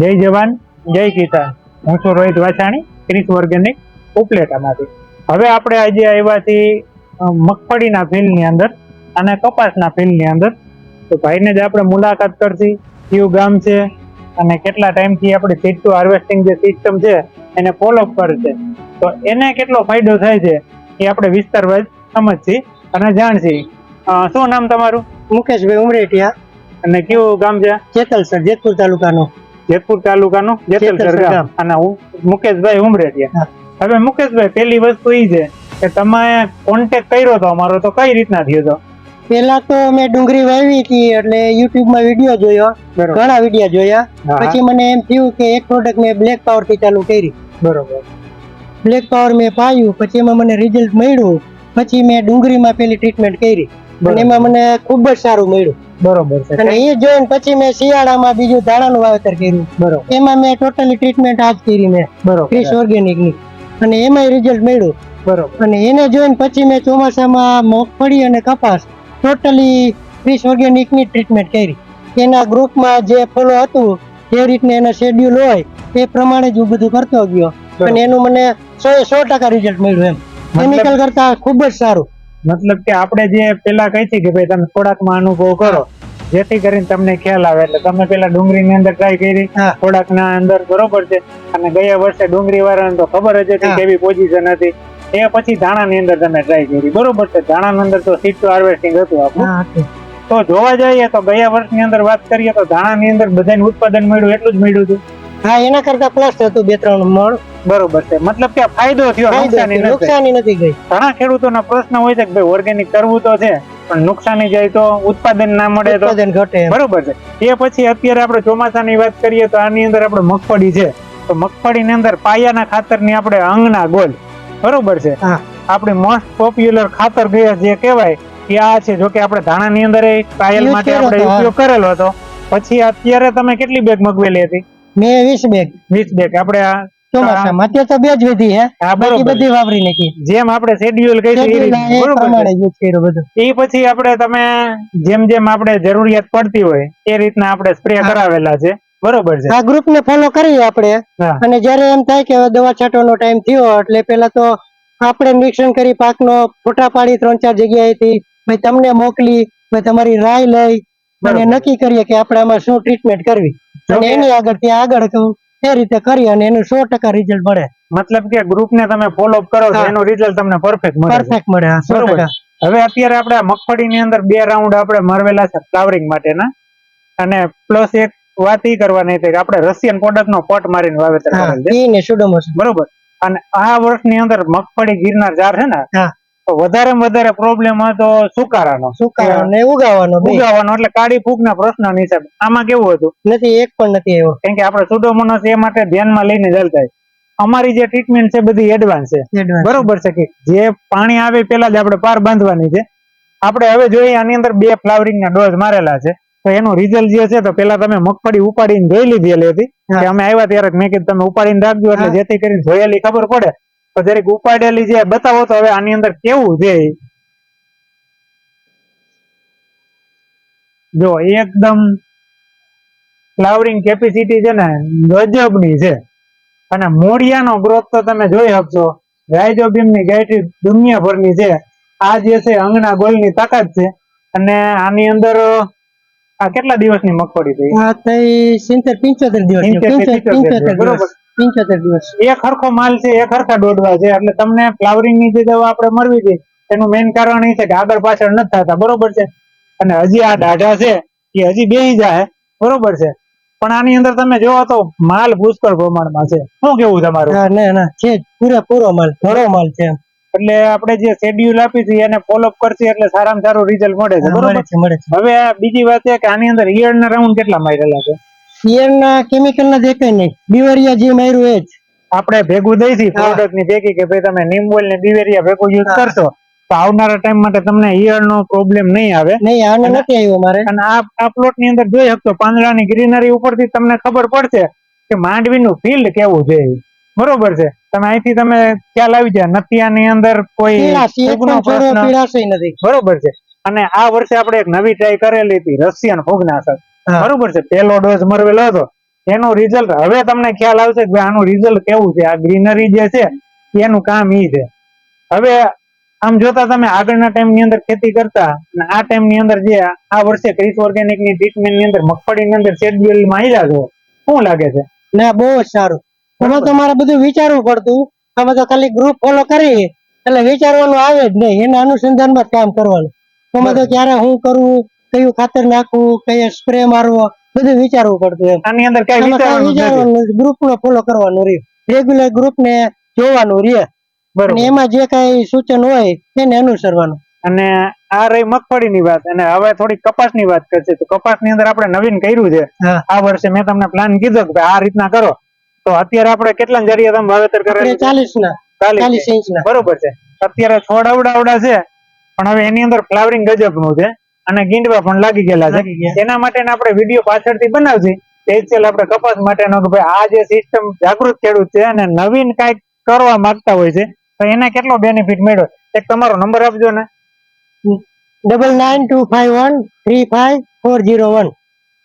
જય જવાન જય કિસાન. હું છું રોહિત વાછાણી ક્રિસ ઓર્ગેનિક ઉપલેટામાંથી. હવે આપણે આજે આવ્યા છીએ મગફળીના ફિલ્ડની અંદર અને કપાસના ફિલ્ડની અંદર. તો ભાઈને જ આપણે મુલાકાત કરશી કયું ગામ છે અને કેટલા ટાઈમથી આપણે સીડ ટુ હાર્વેસ્ટિંગ જે સિસ્ટમ છે એને ફોલોઅપ કરે છે તો એને કેટલો ફાયદો થાય છે એ આપણે વિસ્તારવાઇઝ સમજશી અને જાણશી. શું નામ તમારું? મુકેશભાઈ ઉમરેટિયા. અને કયું ગામ છે? જેતલસર જેતપુર તાલુકાનો. જેતપુર તાલુકાનું જેતલસર ગામ. અને હું મુકેશભાઈ ઉમરેડિયા. હવે મુકેશભાઈ પહેલી વસ્તુ એ છે કે તમે કોન્ટેક્ટ કર્યો તો અમારો તો કઈ રીતના થયો તો? પેલા તો મેં ડુંગળી વાવી હતી એટલે યુટ્યુબમાં વીડિયો જોયો. ઘણા વીડિયો જોયા. પછી મને એમ થયું કે એક પ્રોડક્ટ મેં બ્લેક પાવરથી ચાલુ કરી. બરોબર. બ્લેક પાવર મેં પાયું પછી એમાં મને રિઝલ્ટ મળ્યું. પછી મેં ડુંગળીમાં પેલી ટ્રીટમેન્ટ કરી. અને એમાં મને ખૂબ જ સારું મળ્યું. બરોબર છે. અને એ જોઈને પછી મેં શિયાળામાં બીજું ધાણાનું વાવેતર કર્યું. બરોબર. એમાં મેં ટોટલી ટ્રીટમેન્ટ આજ કરી મેં. બરોબર. ફ્રીશ ઓર્ગેનિકની અને એમાંય રિઝલ્ટ મળ્યું. બરોબર. અને એને જોઈને પછી મેં ચોમાસામાં મગફળી અને કપાસ ટોટલી ફ્રીશ ઓર્ગેનિકની ટ્રીટમેન્ટ કરી. એના ગ્રુપમાં જે ફોલો હતું જે રીતને એના શેડ્યુલ હોય એ પ્રમાણે જ હું બધું કરતો ગયો. અને એનું મને સો સો ટકા રિઝલ્ટ મળ્યું એમ. કેમિકલ કરતા ખૂબ જ સારું. મતલબ કે આપણે જે પેલા કહી હતી કે ભાઈ તમે ખોરાકમાં અનુભવ કરો જેથી કરીને તમને ખ્યાલ આવે. એટલે તમે પેલા ડુંગળીની અંદર ટ્રાય કરી. થોડાકના અંદર બરોબર છે. અને ગયા વર્ષે ડુંગળી વાળાને તો ખબર જ હતી કેવી પોઝિશન હતી. એ પછી ધાણાની અંદર તમે ટ્રાય કરી. બરોબર છે. ધાણાની અંદર તો સીટ હાર્વેસ્ટિંગ હતું આપણું. તો જોવા જઈએ તો ગયા વર્ષની અંદર વાત કરીએ તો ધાણાની અંદર બધાને ઉત્પાદન મળ્યું એટલું જ મળ્યું હતું. હા એના કરતા પ્લસ હતું બે ત્રણ મણ. બરોબર છે. મતલબ કે ફાયદો થયો નુકસાની નુકસાની નથી ગઈ. ઘણા ખેડૂતોના પ્રશ્ન હોય છે કે ભાઈ ઓર્ગેનિક કરવું તો છે પણ નુકસાની જાય તો ઉત્પાદન ના મળે તો? ઉત્પાદન ઘટે બરોબર છે. એ પછી અત્યારે આપણે ચોમાસાની વાત કરીએ તો આની અંદર આપણે મગફળી છે. તો મગફળીની અંદર પાયાના ખાતરની આપણે અંગના ગોલ. બરોબર છે? આપણે મોસ્ટ પોપ્યુલર ખાતર જે- જે કહેવાય એ આ છે. જો કે આપણે ધાણાની અંદર પાયલ માટે આપણે ઉપયોગ કરેલો હતો. પછી અત્યારે તમે કેટલી બેગ મગવેલી હતી? મેં વીસ બેગ વીસ બેગ આપણે આ ચોમાસામાં. અત્યારે તો બે જ વધી હે બાકી બધી વાપરી નાખી. જેમ આપણે શેડ્યુલ કહી Schedule એ બરોબર પ્રમાણે યુઝ કર્યો બધું. એ પછી આપણે તમે જેમ જેમ આપણે જરૂરિયાત પડતી હોય એ રીતના આપણે સ્પ્રે કરાવેલા છે. બરોબર છે. આ ગ્રુપ ને ફોલો કરીએ આપણે. અને જ્યારે એમ થાય કે દવા છાંટવાનો ટાઈમ થયો એટલે પેલા તો આપણે નિરીક્ષણ કરી પાકનો ફોટા પાડી ત્રણ ચાર જગ્યાએથી ભાઈ તમને મોકલી ભાઈ તમારી રાય લઈ. અને નક્કી કરીએ કે આપણે આમાં શું ટ્રીટમેન્ટ કરવી. અને એની આગળ ત્યાં આગળ એ રીતે કરી અને એનું સો ટકા રિઝલ્ટ મળે. મતલબ કે ગ્રુપ ને તમે ફોલો કરો છો એનું રિઝલ્ટ તમને પરફેક્ટ મળે પરફેક્ટ મળે સો ટકા. હવે અત્યારે આપણે મગફળી ની અંદર બે રાઉન્ડ આપણે મરવેલા છે ફ્લાવરિંગ માટેના. અને પ્લસ એક વાત એ કરવાની હતી કે આપણે રશિયન પ્રોડક્ટ નો પટ મારીને વાવેતર કરેલ છે. બરોબર. અને આ વર્ષની અંદર મગફળી ગિરનાર જાર છે ને. તો વધારે વધારે પ્રોબ્લેમ હતો સુકારાનો. સુકારાનો ને ઉગાવાનો ઉગાવાનો એટલે કાળી ફૂગના પ્રશ્ન હિસાબે. આમાં કેવું હતું? નથી એક પણ નથી આવ્યો. કેમ કે આપણે સુડોમોનસ એ માટે ધ્યાનમાં લઈને ચાલતા અમારી જે ટ્રીટમેન્ટ છે બધી એડવાન્સ છે. બરોબર છે કે? જે પાણી આવે પેલા જ આપણે પાર બાંધવાની છે. આપણે હવે જોઈએ આની અંદર બે ફ્લાવરિંગ ના ડોઝ મારેલા છે. તો એનું રિઝલ્ટ જે છે તો પેલા તમે મગફળી ઉપાડીને જોઈ લીધેલી હતી. કે અમે આવ્યા ત્યારે મેં કીધું તમે ઉપાડીને રાખજો એટલે જેથી કરીને જોયેલી ખબર પડે. તો જરીક ઉપાડેલી જે બતાવો તો હવે આની અંદર કેવું છે? જો એકદમ ફ્લાવરિંગ કેપેસિટી છે ને ગજબની છે. અને મોડિયાનો ગ્રોથ તો તમે જોઈ શકશો રાઇઝોબિયમની ગાયટી દુનિયાભરની છે. આ જે છે અંગના ગોલની તાકાત છે. અને આની અંદર આ કેટલા દિવસની મગફળી થઈ? આ થઈ સિત્તેર પિંચોતેર દિવસ. બરોબર. પિંચોતેર દિવસ. એક હરખો માલ છે એક હરખા દોડવા છે. એટલે તમને ફ્લાવરિંગની જે દવા આપણે મળવી હતી એનું મેઇન કારણ એ છે કે આગળ પાછળ નથી થતા. બરોબર છે? અને હજી આ દાઢા છે એ હજી બે જાય. બરોબર છે? પણ આની અંદર તમે જોવો તો માલ પુષ્કળ પ્રમાણમાં છે. શું કેવું તમારું? ના ના છે પૂરેપૂરો માલ ઘણો માલ છે એટલે આપણે જે શેડ્યુલ આપી છે એને ફોલોઅપ કરશે એટલે સારામાં સારું રિઝલ્ટ મળે છે. બરોબર? છે મળે છે. હવે બીજી વાત એ કે આની અંદર ઈયળના રાઉન્ડ કેટલા મારેલા છે? ઈયળના કેમિકલ ના કઈ નહીં બીવરિયા જે માર્યું એ જ. આપણે ભેગું દઈ હા. પ્રોડક્ટની ભેગી કે ભાઈ તમે નીમવોલ ને દિવેરિયા ભેગું યુઝ કરશો તો આવનારા ટાઈમ માટે તમને ઈયર નો પ્રોબ્લેમ નહીં આવે. નહીં આને નથી આવ્યો મારે. અને આ આ પ્લોટની અંદર જોઈ શકતો પાંદડાની ગ્રીનરી ઉપરથી તમને ખબર પડશે કે માંડવીનું ફિલ્ડ કેવું છે બરોબર છે? તમે અહીંથી તમે ખ્યાલ આવી જાય નથિયાની અંદર કોઈ બરોબર છે? અને આ વર્ષે આપણે એક નવી ટ્રાય કરેલી હતી રશિયન ફૂગનાશક. બરોબર છે. પેલો ડોઝ મરવેલો હતો. એનું રિઝલ્ટ હવે તમને ખ્યાલ આવશે કે આનું રિઝલ્ટ કેવું છે? આ ગ્રીનરી જે છે એનું કામ ઈ છે. હવે આમ જોતા તમે આગળના ટાઈમની અંદર ખેતી કરતા અને આ ટાઈમની અંદર જે આ વર્ષે ક્રિસ ઓર્ગેનિકની ટ્રીટમેન્ટની અંદર મગફળી ની અંદર શેડ્યુલમાં આવી જાજો શું લાગે છે? ના બહુ સારું. એમાં તમારે બધું વિચારવું પડતું. અમે તો ખાલી ગ્રુપ ફોલો કરી એટલે વિચારવાનું આવે જ નહીં. એના અનુસંધાનમાં જ કામ કરવાનું. અમે તો ક્યારે હું કરવું કયું ખાતર નાખવું કયો સ્પ્રે મારવો બધું વિચારવું પડતું એમ. આની અંદર કઈ વિચારવાનું ગ્રુપ નો ફોલો કરવાનું રહે રેગ્યુલર ગ્રુપ ને જોવાનું રહે. અને બરોબર એમાં જે કઈ સૂચન હોય એને અનુસરવાનું. અને આ રહી મગફળી ની વાત. અને હવે થોડી કપાસની વાત કરશે. તો કપાસની અંદર આપણે નવીન કર્યું છે. આ વર્ષે મેં તમને પ્લાન કીધો કે આ રીતના કરો. તો અત્યારે આપણે કેટલા જરીએ તમે વાવેતર કરે ચાલીસ ના ચાલીસ. ઇંચ ના બરોબર છે. અત્યારે છોડ અવડાવડા છે. પણ હવે એની અંદર ફ્લાવરિંગ ગજબનું છે. અને ગીંડવા પણ લાગી ગયેલા છે. તેના એના માટે આપણે વીડિયો પાછળથી બનાવશે. સ્પેશિયલ આપણે કપાસ માટેનો કે ભાઈ આ જે સિસ્ટમ જાગૃત ખેડૂત છે અને નવીન કાંઈક કરવા માંગતા હોય છે તો એને કેટલો બેનિફિટ મળ્યો? એક તમારો નંબર આપજો ને. Double nine two five one three five four zero one.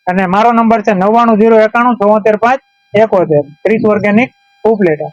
અને મારો નંબર છે નવ્વાણું જીરો એકાણું ચોતેર પાંચ એકોતેર. ત્રીસ ઓર્ગેનિક ઉપલેટા.